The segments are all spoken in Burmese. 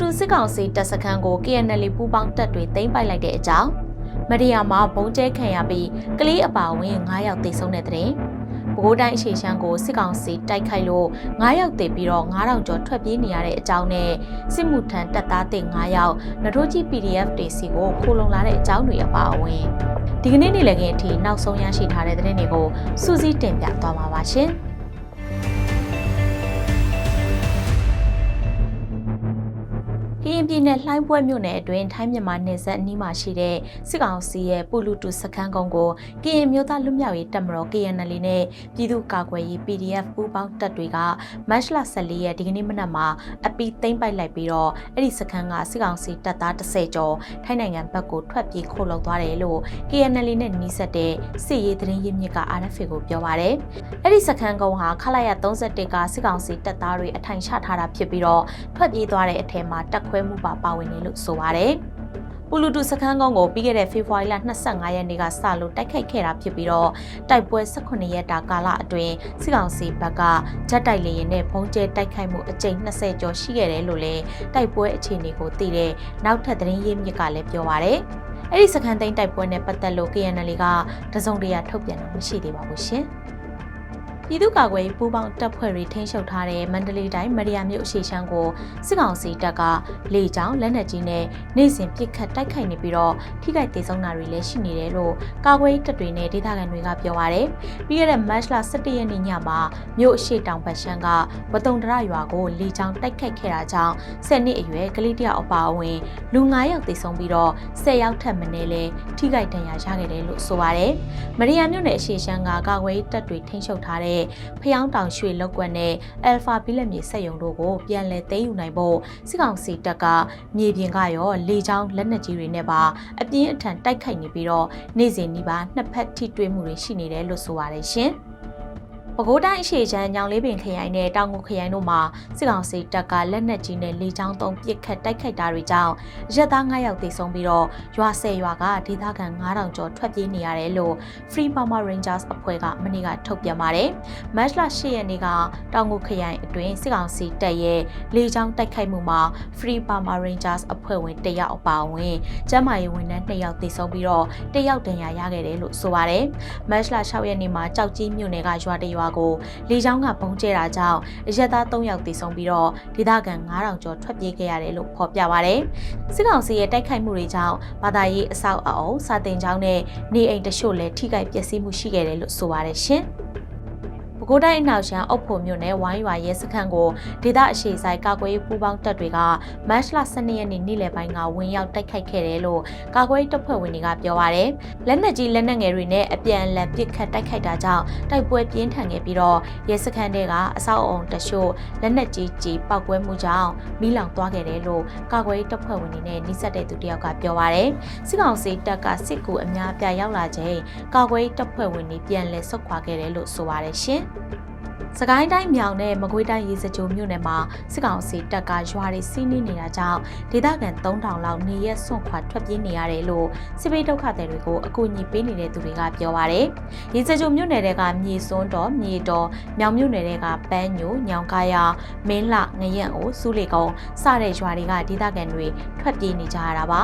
တူစစ်ကောင်စီတပ်စခန်းကို KNL ပူးပေါင်းတပ်တွေသိမ်းပိုက်လိုက်တဲ့အကြောင်းမဒီယာမှာဘုံကျဲခံရပြီးကလေးအပါအဝင်9ယောက်သေဆုံးတဲ့တဲ့ပဲခူးတိုင်းအရှိရှမ်းကိုစစ်ကောင်စီတိုက်ခိုက်လို့9ယောက်သေပြီးတော့9000ကျော်ထွက်ပြေးနေရတဲ့အကြောင်းနဲ့စစ်မှုထမ်းတပ်သားတဲ့9ယောက်နထိုးကြီး PDF တွေစီကိုခိုးလုံလာတဲ့အကြောင်းတွေအပါအဝင်ဒီကနေ့နေ့လည်ခင်းအထိနောက်ဆုံးရရှိထားတဲ့သတင်းတွေကိုစူးစီးတင်ပြသွားမှာပါရှင်။ ရင်ပြည်နယ်လှိုင်းပွဲမြို့နယ်အတွင်းထိုင်းမြန်မာနယ်စပ်အနီးမှာရှိတဲ့စစ်ကောင်စီရဲ့ပူလူတူစခန်းကုန်းကိုကရင်မျိုးသားလူမျိုးရေးတပ်မတော် KNL နဲ့ပြည်သူ့ကာကွယ်ရေး PDF ပူးပေါင်းတပ်တွေကမတ်လ14ရက်ဒီကနေ့မနက်မှာအပီသိမ့်ပိုက်လိုက်ပြီးတော့အဲ့ဒီစခန်းကစစ်ကောင်စီတပ်သား30ကျော်ထိုင်းနိုင်ငံဘက်ကိုထွက်ပြေးခိုးလုံသွားတယ်လို့ KNL နဲ့နှီးဆက်တဲ့စစ်ရေးသတင်းရင်းမြစ်က RFA ကိုပြောပါရယ်အဲ့ဒီစခန်းကုန်းဟာခလာရ31ကစစ်ကောင်စီတပ်သားတွေအထိုင်ချထားတာဖြစ်ပြီးတော့ထွက်ပြေးသွားတဲ့အထက်မှာတက်ခွဲမှုပါပါဝင်တယ်လို့ဆိုပါတယ်။ပူလူတူစခန်းကုန်းကိုပြီးခဲ့တဲ့ဖေဖော်ဝါရီလ25ရက်နေ့ကစလို့တိုက်ခိုက်ခဲ့တာဖြစ်ပြီးတော့တိုက်ပွဲ18ရက်တာကာလအတွင်းစစ်ကောင်စီဘက်ကဂျက်တိုက်လေယာဉ်နဲ့ဖုံးကျဲတိုက်ခိုက်မှုအကြိမ်20ကျော်ရှိခဲ့တယ်လို့လည်းတိုက်ပွဲအခြေအနေကိုသိတဲ့နောက်ထပ်သတင်းရင်းမြစ်ကလည်းပြောပါရယ်။အဲ့ဒီစခန်းသိမ်းတိုက်ပွဲနဲ့ပတ်သက်လို့ KNL ကတစုံတရာထုတ်ပြန်တာမရှိသေးပါဘူးရှင်။ ပြည်သူ့ကာကွယ်ရေးပူးပေါင်းတပ်ဖွဲ့တွေထိန်းချုပ်ထားတဲ့မန္တလေးတိုင်းမရယာမြို့အရှိရှမ်းကိုစစ်ကောင်စီတပ်ကလေကြောင်းလက်နက်ကြီးနဲ့နေ့စဉ်ပစ်ခတ်တိုက်ခိုက်နေပြီးတော့ထိခိုက်ဒေဆုံးတာတွေလည်းရှိနေတယ်လို့ကာကွယ်ရေးတပ်တွေနဲ့ဒေသခံတွေကပြောပါရယ်ပြီးခဲ့တဲ့မတ်လ17ရက်နေ့ညမှာမြို့အရှိတောင်ဘက်ရှမ်းကဝတုံတရရွာကိုလေကြောင်းတိုက်ခိုက်ခဲ့တာကြောင့်10နှစ်အရွယ်ကလေးတယောက်အပါအဝင်လူ9ယောက်သေဆုံးပြီးတော့10ယောက်ထပ်မံလဲထိခိုက်ဒဏ်ရာရခဲ့တယ်လို့ဆိုပါရယ်မရယာမြို့နယ်အရှိရှမ်းကကာကွယ်ရေးတပ်တွေထိန်းချုပ်ထားတဲ့တဲ့ဖျောင်းတောင်ရွှေလောက်ကွက်နဲ့အယ်ဖာဘီလက်မြေစက်ရုံတို့ကိုပြန်လည်သိမ်းယူနိုင်ဖို့စစ်ကောင်စီတပ်ကမြေပြင်ကရောလေကြောင်းလက်နက်ကြီးတွေနဲ့ပါအပြင်းအထန်တိုက်ခိုက်နေပြီးတော့နေ့စဉ်ဒီပါနှစ်ဖက်ထိတွေ့မှုတွေရှိနေတယ်လို့ဆိုပါတယ်ရှင်။ ပဲခူးတိုင်းအရှိချမ်းညောင်လေးပင်ခရိုင်နဲ့တောင်ငူခရိုင်တို့မှာစစ်ကောင်စီတပ်ကလက်နက်ကြီးနဲ့လေကြောင်းသုံးပစ်ခတ်တိုက်ခိုက်တာတွေကြောင့်ရက်သား9ယောက်သေဆုံးပြီးတော့ရွာဆယ်ရွာကဒေသခံ9000ကျော်ထွက်ပြေးနေရတယ်လို့ Free Burma Rangers အဖွဲ့ကမနေ့ကထုတ်ပြန်ပါတယ်။မတ်လ10ရက်နေ့ကတောင်ငူခရိုင်အတွင်းစစ်ကောင်စီတပ်ရဲ့လေကြောင်းတိုက်ခိုက်မှုမှာ Free Burma Rangers အဖွဲ့ဝင်1ယောက်အပါအဝင်ကျန်းမာရေးဝန်ထမ်း2ယောက်သေဆုံးပြီးတော့1ယောက်ဒဏ်ရာရခဲ့တယ်လို့ဆိုပါတယ်။မတ်လ6ရက်နေ့မှာကြောက်ကြီးမြို့နယ်ကရွာတရွာရွာကိုလေကြောင်းကပုံကျဲတာကြောင့်အရက်သား3ယောက်သေဆုံးပြီးတော့ဒေသခံ9000ကျော်ထွက်ပြေးခဲ့ရတယ်လို့ဖော်ပြပါဗျ။စစ်ကောင်စီရဲ့တိုက်ခိုက်မှုတွေကြောင့်ဘာသာရေးအဆောက်အအုံစာတင်ကျောင်းနဲ့နေအိမ်တချို့လည်းထိခိုက်ပျက်စီးမှုရှိခဲ့တယ်လို့ဆိုပါတယ်ရှင်။ ပဲခူးတိုင်းအနောက်ရှမ်းအုပ်ဖို့မြို့နယ်ဝိုင်းရွာရဲစခန်းကိုဒေသအရှိဆိုင်ကာကွယ်ရေးပူးပေါင်းတပ်တွေကမတ်လ12ရက်နေ့နေ့လယ်ပိုင်းကဝင်ရောက်တိုက်ခိုက်ခဲ့တယ်လို့ကာကွယ်ရေးတပ်ဖွဲ့ဝင်တွေကပြောပါရယ်လက်နက်ကြီးလက်နက်ငယ်တွေနဲ့အပြန်အလှန်ပစ်ခတ်တိုက်ခိုက်တာကြောင့်တိုက်ပွဲပြင်းထန်ခဲ့ပြီးတော့ရဲစခန်းတွေကအဆောက်အုံတရှို့လက်နက်ကြီးကြီးပောက်ကွဲမှုကြောင့်မိလောင်သွားခဲ့တယ်လို့ကာကွယ်ရေးတပ်ဖွဲ့ဝင်တွေနဲ့နှိစက်တဲ့သူတယောက်ကပြောပါရယ်စစ်ကောင်စီတပ်ကစစ်ကူအများပြရောက်လာချိန်ကာကွယ်ရေးတပ်ဖွဲ့ဝင်တွေပြန်လည်ဆုတ်ခွာခဲ့တယ်လို့ဆိုပါတယ်ရှင်။ စကိုင်းတိုင်းမြောင်နဲ့မကွေးတိုင်းရေစကြိုမြို့နယ်မှာစစ်ကောင်စီတပ်ကရွာတွေစီးနင်းနေတာကြောင့်ဒေသခံ3000လောက်နေရက်ဆွန့်ခွာထွက်ပြေးနေရတယ်လို့စစ်ပေးဒုက္ခသည်တွေကိုအကူအညီပေးနေတဲ့သူတွေကပြောပါရယ်ရေစကြိုမြို့နယ်တွေကမြေစွန်းတော်မြေတော်မြောင်မြို့နယ်တွေကပန်းညိုညောင်ကားရမင်းလငရက်အိုစူးလေကုန်းစတဲ့ရွာတွေကဒေသခံတွေထွက်ပြေးနေကြရတာပါ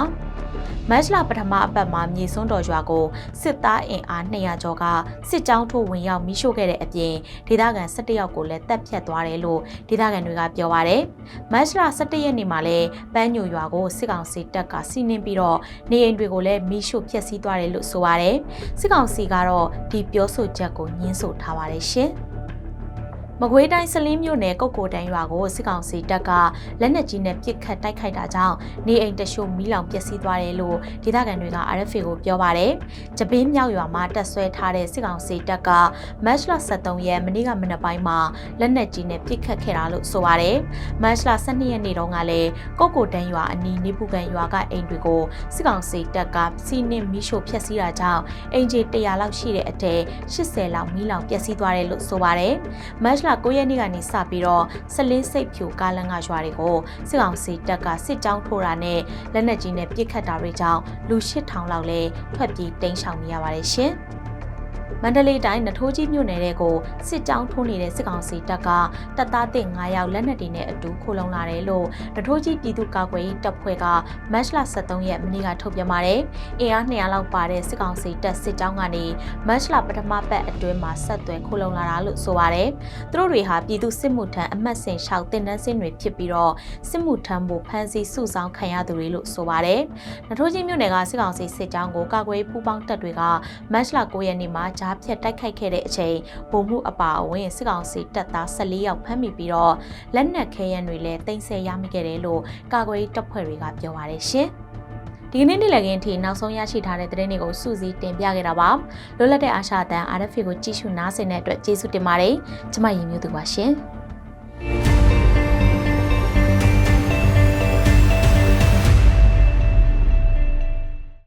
မတ်လပထမအပတ်မှာမြေစွန်းတော်ရွာကိုစစ်သားအင်အား200ကျော်ကစစ်ကြောင်းထိုးဝင်ရောက်မိရှို့ခဲ့တဲ့အပြင်ဒေသခံ17ယောက်ကိုလည်းတပ်ဖြတ်သွားတယ်လို့ဒေသခံတွေကပြောပါရယ်မတ်လ17ရက်နေ့မှာလည်းပန်းညိုရွာကိုစစ်ကောင်စီတပ်ကစီးနင်းပြီးတော့နေအိမ်တွေကိုလည်းမိရှို့ဖျက်ဆီးသွားတယ်လို့ဆိုပါရယ်စစ်ကောင်စီကတော့ဒီပြောဆိုချက်ကိုညှင်းဆိုထားပါတယ်ရှင် မကွေးတိုင်းစလင်းမြို့နယ်ကုတ်ကိုတန်းရွာကိုစစ်ကောင်စီတပ်ကလက်နက်ကြီးနဲ့ပစ်ခတ်တိုက်ခိုက်တာကြောင့်နေအိမ်တချို့မီးလောင်ပျက်စီးသွားတယ်လို့ဒေသခံတွေက RFA ကိုပြောပါတယ်။ဂျပင်းမြောက်ရွာမှာတက်ဆွဲထားတဲ့စစ်ကောင်စီတပ်ကမတ်လ23ရက်မနေ့ကမနက်ပိုင်းမှာလက်နက်ကြီးနဲ့ပစ်ခတ်ခဲ့တာလို့ဆိုပါတယ်။မတ်လ12ရက်နေ့တုန်းကလည်းကုတ်ကိုတန်းရွာအနီးနေပူကန်ရွာကအိမ်တွေကိုစစ်ကောင်စီတပ်ကစီးနင်းမီးရှို့ဖျက်ဆီးတာကြောင့်အိမ်ခြေ100လောက်ရှိတဲ့အထက်80လောက်မီးလောင်ပျက်စီးသွားတယ်လို့ဆိုပါတယ်။မတ်လ9ရက်နေ့ကနေစပြီးတော့ဆလင်းစိတ်ဖြူကားလန်ကရွာတွေကိုစစ်ကောင်စီတပ်ကစစ်ကြောင်းထိုးတာနဲ့လက်နက်ကြီးနဲ့ပစ်ခတ်တာတွေကြောင့်လူ8000လောက်လည်းထွက်ပြေးတိမ်းရှောင်နေရပါတယ်ရှင်။ မန္တလေးတိုင်းနထိုးကြီးမြို့နယ်တဲ့ကိုစစ်ကြောင်းထိုးနေတဲ့စစ်ကောင်စီတပ်ကတပ်သားသစ်9ယောက်လက်နက်တွေနဲ့အတူခိုလုံလာတယ်လို့နထိုးကြီးပြည်သူ့ကာကွယ်ရေးတပ်ဖွဲ့ကမတ်လ23ရက်မနေ့ကထုတ်ပြန်ပါတယ်။အင်အား200လောက်ပါတဲ့စစ်ကောင်စီတပ်စစ်ကြောင်းကနေမတ်လပထမပတ်အတွင်းမှာဆက်သွယ်ခိုလုံလာတာလို့ဆိုပါတယ်။သူတို့တွေဟာပြည်သူစစ်မှုထမ်းအမှတ်စဉ်6တင်တန်းစင်းတွေဖြစ်ပြီးတော့စစ်မှုထမ်းဖို့ဖမ်းဆီးစုဆောင်းခံရသူတွေလို့ဆိုပါတယ်။နထိုးကြီးမြို့နယ်ကစစ်ကောင်စီစစ်ကြောင်းကိုကာကွယ်ရေးပူးပေါင်းတပ်တွေကမတ်လ9ရက်နေ့မှာဂျားဖြတ်တိုက်ခိုက်ခဲ့တဲ့အချိန်ဗိုလ်မှူးအပါအဝင်စစ်ကောင်စီတပ်သား14ယောက်ဖမ်းမိပြီးတော့လက်နက်ခဲယမ်းတွေလည်းတင်ဆက်ရမိခဲ့တယ်လို့ကာကွယ်ရေးတပ်ဖွဲ့တွေကပြောပါတယ်ရှင်။ဒီကနေ့နေ့လည်ခင်းထိနောက်ဆုံးရရှိထားတဲ့သတင်းတွေကိုစုစည်းတင်ပြခဲ့တာပါလွတ်လပ်တဲ့အာရှအသံ RFA ကိုကြည့်ရှုနားဆင်တဲ့အတွက်ကျေးဇူးတင်ပါတယ်ကျမရင်မျိုးသူပါရှင်။